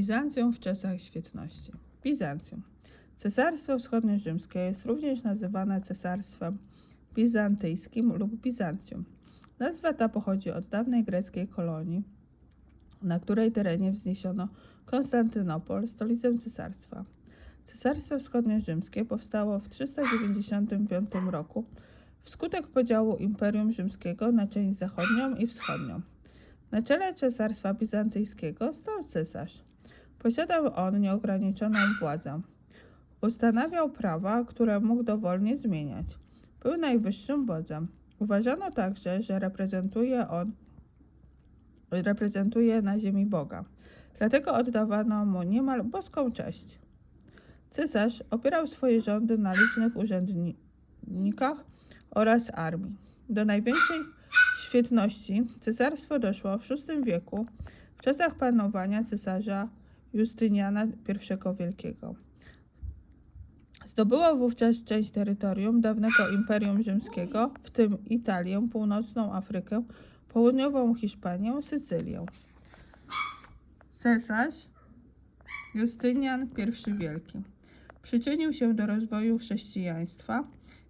Bizancjum w czasach świetności. Bizancjum. Cesarstwo Wschodniorzymskie jest również nazywane cesarstwem bizantyjskim lub Bizancjum. Nazwa ta pochodzi od dawnej greckiej kolonii, na której terenie wzniesiono Konstantynopol, stolicę cesarstwa. Cesarstwo Wschodniorzymskie powstało w 395 roku wskutek podziału Imperium Rzymskiego na część zachodnią i wschodnią. Na czele Cesarstwa Bizantyjskiego stał cesarz. Posiadał on nieograniczoną władzę. Ustanawiał prawa, które mógł dowolnie zmieniać. Był najwyższym wodzem. Uważano także, że reprezentuje on reprezentuje na ziemi Boga. Dlatego oddawano mu niemal boską cześć. Cesarz opierał swoje rządy na licznych urzędnikach oraz armii. Do największej świetności cesarstwo doszło w VI wieku w czasach panowania cesarza Justyniana I Wielkiego. Zdobyło wówczas część terytorium dawnego Imperium Rzymskiego, w tym Italię, północną Afrykę, południową Hiszpanię, Sycylię. Cesarz Justynian I Wielki przyczynił się do rozwoju chrześcijaństwa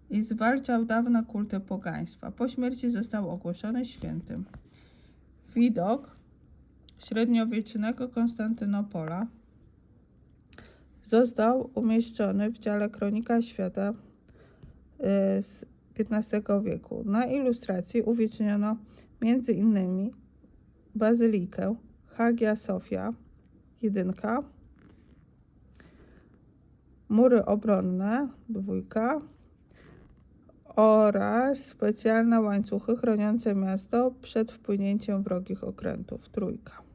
i zwalczał dawne kulty pogaństwa. Po śmierci został ogłoszony świętym. Widok średniowiecznego Konstantynopola został umieszczony w dziale Kronika Świata e, z XV wieku. Na ilustracji uwieczniono między innymi bazylikę Hagia Sofia, jedynka, mury obronne, dwójka oraz specjalne łańcuchy chroniące miasto przed wpłynięciem wrogich okrętów, trójka.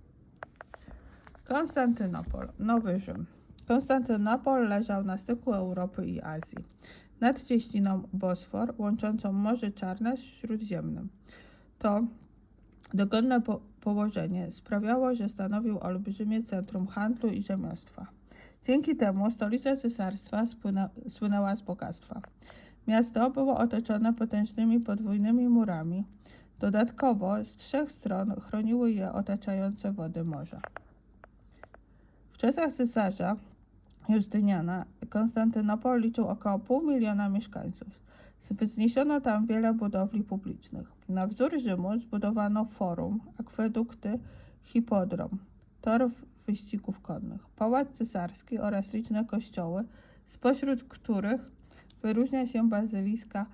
Konstantynopol, Nowy Rzym. Konstantynopol leżał na styku Europy i Azji, nad cieśniną Bosfor, łączącą Morze Czarne z Śródziemnym. To dogodne po położenie sprawiało, że stanowił olbrzymie centrum handlu i rzemiostwa. Dzięki temu stolica cesarstwa spłynę, słynęła z bogactwa. Miasto było otoczone potężnymi podwójnymi murami. Dodatkowo z trzech stron chroniły je otaczające wody morza. W czasach cesarza Justyniana Konstantynopol liczył około pół miliona mieszkańców. Wzniesiono tam wiele budowli publicznych. Na wzór Rzymu zbudowano forum, akwedukty, hipodrom, tor wyścigów konnych, pałac cesarski oraz liczne kościoły, spośród których wyróżnia się bazyliska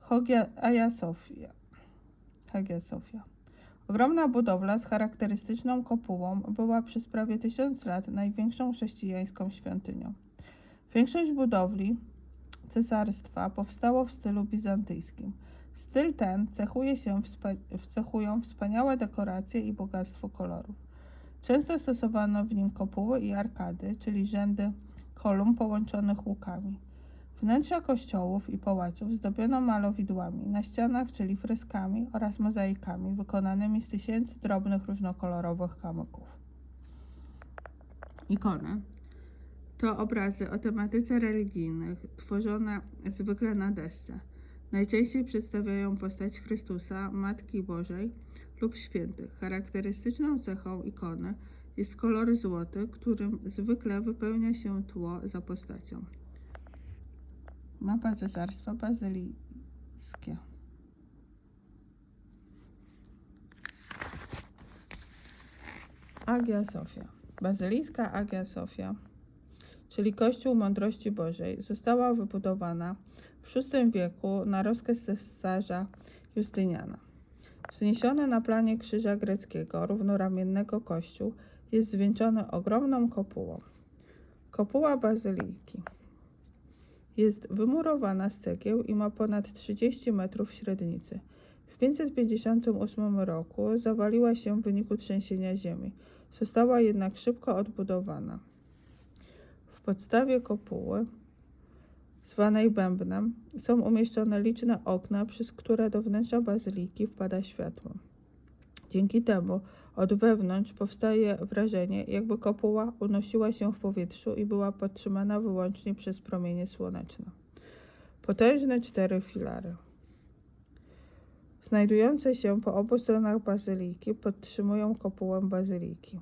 Hagia Sophia. Hagia Sophia. Ogromna budowla z charakterystyczną kopułą była przez prawie tysiąc lat największą chrześcijańską świątynią. Większość budowli cesarstwa powstało w stylu bizantyjskim. Styl ten cechuje się wspa- cechują wspaniałe dekoracje i bogactwo kolorów. Często stosowano w nim kopuły i arkady, czyli rzędy kolumn połączonych łukami. Wnętrza kościołów i pałaców zdobiono malowidłami na ścianach, czyli freskami oraz mozaikami wykonanymi z tysięcy drobnych, różnokolorowych kamyków. Ikony to obrazy o tematyce religijnych, tworzone zwykle na desce. Najczęściej przedstawiają postać Chrystusa, Matki Bożej lub świętych. Charakterystyczną cechą ikony jest kolor złoty, którym zwykle wypełnia się tło za postacią. Mapa Cesarstwa Bazylijskie. Agia Sofia. Bazylijska Agia Sofia, czyli Kościół Mądrości Bożej, została wybudowana w VI wieku na rozkaz cesarza Justyniana. Wzniesiony na planie krzyża greckiego, równoramiennego kościół jest zwieńczony ogromną kopułą. Kopuła bazyliki jest wymurowana z cegieł i ma ponad 30 metrów średnicy. W 558 roku zawaliła się w wyniku trzęsienia ziemi. Została jednak szybko odbudowana. W podstawie kopuły, zwanej bębnem, są umieszczone liczne okna, przez które do wnętrza bazyliki wpada światło. Dzięki temu od wewnątrz powstaje wrażenie, jakby kopuła unosiła się w powietrzu i była podtrzymana wyłącznie przez promienie słoneczne. Potężne cztery filary, znajdujące się po obu stronach bazyliki, podtrzymują kopułę bazyliki.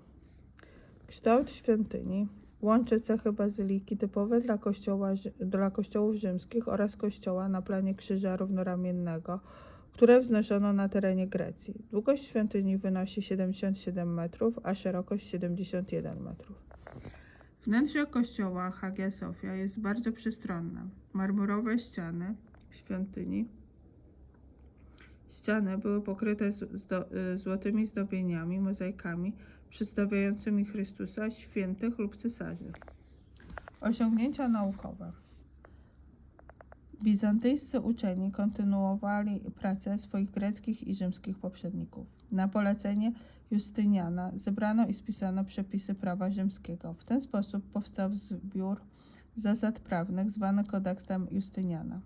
Kształt świątyni łączy cechy bazyliki typowe dla, kościoła, dla kościołów rzymskich oraz kościoła na planie krzyża równoramiennego, które wznoszono na terenie Grecji. Długość świątyni wynosi 77 metrów, a szerokość 71 metrów. Wnętrze kościoła Hagia Sofia jest bardzo przestronne. Marmurowe ściany świątyni Ściany były pokryte zdo, y, złotymi zdobieniami, mozaikami przedstawiającymi Chrystusa, świętych lub cesarzy. Osiągnięcia naukowe. Bizantyjscy uczeni kontynuowali pracę swoich greckich i rzymskich poprzedników. Na polecenie Justyniana zebrano i spisano przepisy prawa rzymskiego. W ten sposób powstał zbiór zasad prawnych zwany Kodeksem Justyniana.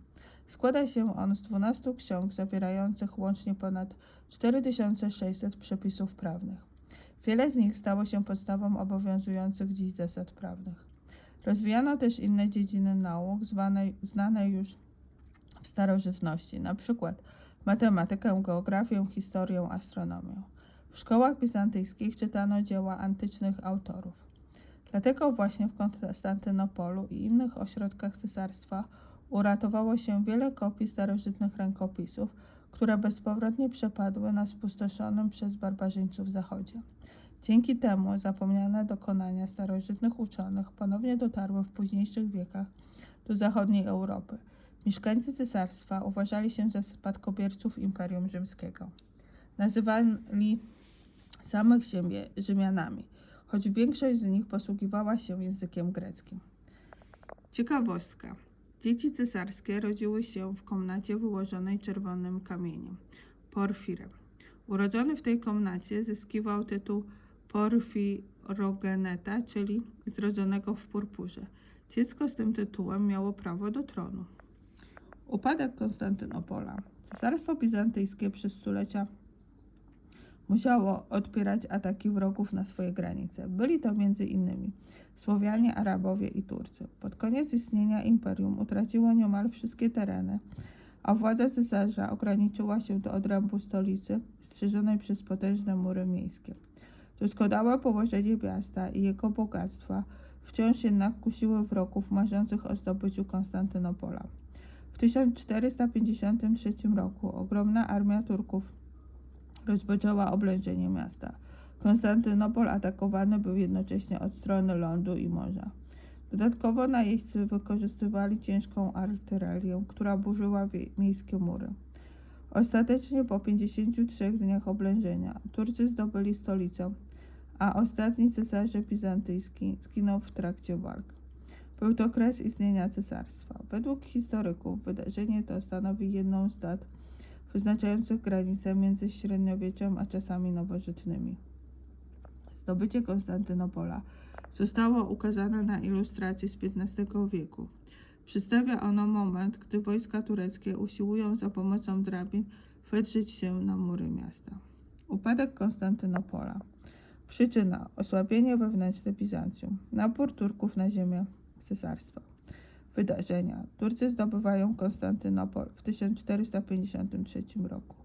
Składa się on z 12 ksiąg zawierających łącznie ponad 4600 przepisów prawnych. Wiele z nich stało się podstawą obowiązujących dziś zasad prawnych. Rozwijano też inne dziedziny nauk zwane, znane już w starożytności, np. matematykę, geografię, historię, astronomię. W szkołach bizantyjskich czytano dzieła antycznych autorów. Dlatego właśnie w Konstantynopolu i innych ośrodkach cesarstwa uratowało się wiele kopii starożytnych rękopisów, które bezpowrotnie przepadły na spustoszonym przez barbarzyńców zachodzie. Dzięki temu zapomniane dokonania starożytnych uczonych ponownie dotarły w późniejszych wiekach do zachodniej Europy. Mieszkańcy cesarstwa uważali się za spadkobierców Imperium Rzymskiego. Nazywali samych siebie Rzymianami, choć większość z nich posługiwała się językiem greckim. Ciekawostka. Dzieci cesarskie rodziły się w komnacie wyłożonej czerwonym kamieniem, porfirem. Urodzony w tej komnacie zyskiwał tytuł porfirogeneta, czyli zrodzonego w purpurze. Dziecko z tym tytułem miało prawo do tronu. Upadek Konstantynopola. Cesarstwo bizantyjskie przez stulecia musiało odpierać ataki wrogów na swoje granice. Byli to innymi Słowianie, Arabowie i Turcy. Pod koniec istnienia imperium utraciło niemal wszystkie tereny, a władza cesarza ograniczyła się do odrębu stolicy, strzeżonej przez potężne mury miejskie. Doskonałe położenie miasta i jego bogactwa wciąż jednak kusiły wrogów marzących o zdobyciu Konstantynopola. W 1453 roku ogromna armia Turków rozpoczęła oblężenie miasta. Konstantynopol atakowany był jednocześnie od strony lądu i morza. Dodatkowo najeźdźcy wykorzystywali ciężką artylerię, która burzyła miejskie mury. Ostatecznie po 53 dniach oblężenia Turcy zdobyli stolicę, a ostatni cesarze bizantyjski zginął w trakcie walk. Był to kres istnienia cesarstwa. Według historyków wydarzenie to stanowi jedną z dat wyznaczających granice między średniowieczem a czasami nowożytnymi. Zdobycie Konstantynopola zostało ukazane na ilustracji z XV wieku. Przedstawia ono moment, gdy wojska tureckie usiłują za pomocą drabin wedrzeć się na mury miasta. Upadek Konstantynopola. Przyczyna osłabienie wewnętrzne Bizancjum. Napór Turków na ziemię cesarstwa. Wydarzenia. Turcy zdobywają Konstantynopol w 1453 roku.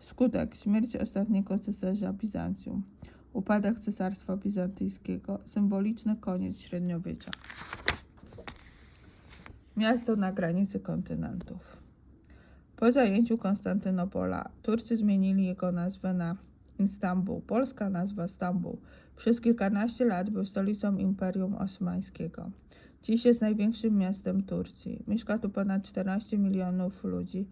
Skutek śmierci ostatniego cesarza Bizancjum. Upadek cesarstwa bizantyjskiego. Symboliczny koniec średniowiecza. Miasto na granicy kontynentów. Po zajęciu Konstantynopola Turcy zmienili jego nazwę na Istanbul. Polska nazwa Stambuł. Przez kilkanaście lat był stolicą Imperium Osmańskiego. Dziś jest największym miastem Turcji. Mieszka tu ponad 14 milionów ludzi.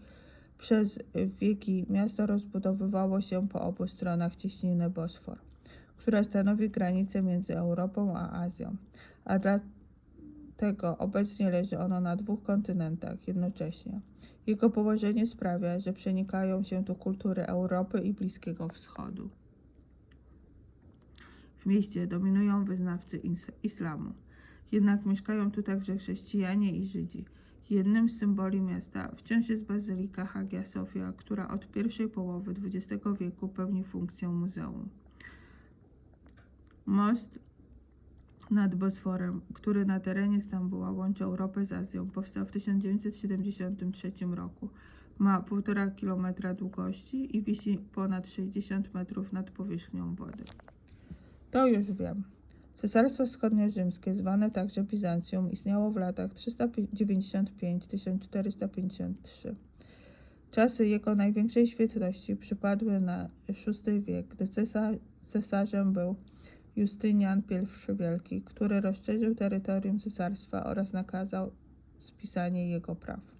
Przez wieki miasto rozbudowywało się po obu stronach cieśniny Bosfor, która stanowi granicę między Europą a Azją, a dlatego obecnie leży ono na dwóch kontynentach jednocześnie. Jego położenie sprawia, że przenikają się tu kultury Europy i Bliskiego Wschodu. W mieście dominują wyznawcy is- islamu. Jednak mieszkają tu także chrześcijanie i Żydzi. Jednym z symboli miasta wciąż jest bazylika Hagia Sofia, która od pierwszej połowy XX wieku pełni funkcję muzeum. Most nad Bosforem, który na terenie Stambuła łączy Europę z Azją, powstał w 1973 roku. Ma 1,5 km długości i wisi ponad 60 metrów nad powierzchnią wody. To już wiem. Cesarstwo Wschodnio-Rzymskie, zwane także Bizancjum, istniało w latach 395-1453. Czasy jego największej świetności przypadły na VI wiek, gdy cesa- cesarzem był Justynian I Wielki, który rozszerzył terytorium cesarstwa oraz nakazał spisanie jego praw.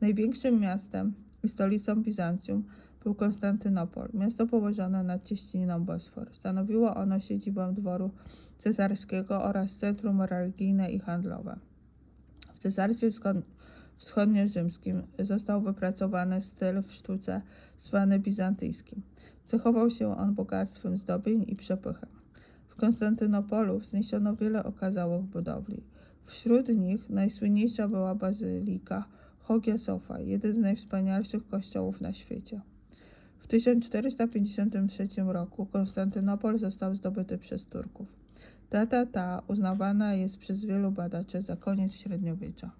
Największym miastem i stolicą Bizancjum był Konstantynopol, miasto położone nad cieśniną Bosfor. Stanowiło ono siedzibę dworu cesarskiego oraz centrum religijne i handlowe. W Cesarstwie Wschod- Wschodnio-Rzymskim został wypracowany styl w sztuce zwany bizantyjskim. Cechował się on bogactwem zdobień i przepychem. W Konstantynopolu wzniesiono wiele okazałych budowli. Wśród nich najsłynniejsza była bazylika Hagia Sophia, jeden z najwspanialszych kościołów na świecie. W 1453 roku Konstantynopol został zdobyty przez Turków. Data ta uznawana jest przez wielu badaczy za koniec średniowiecza.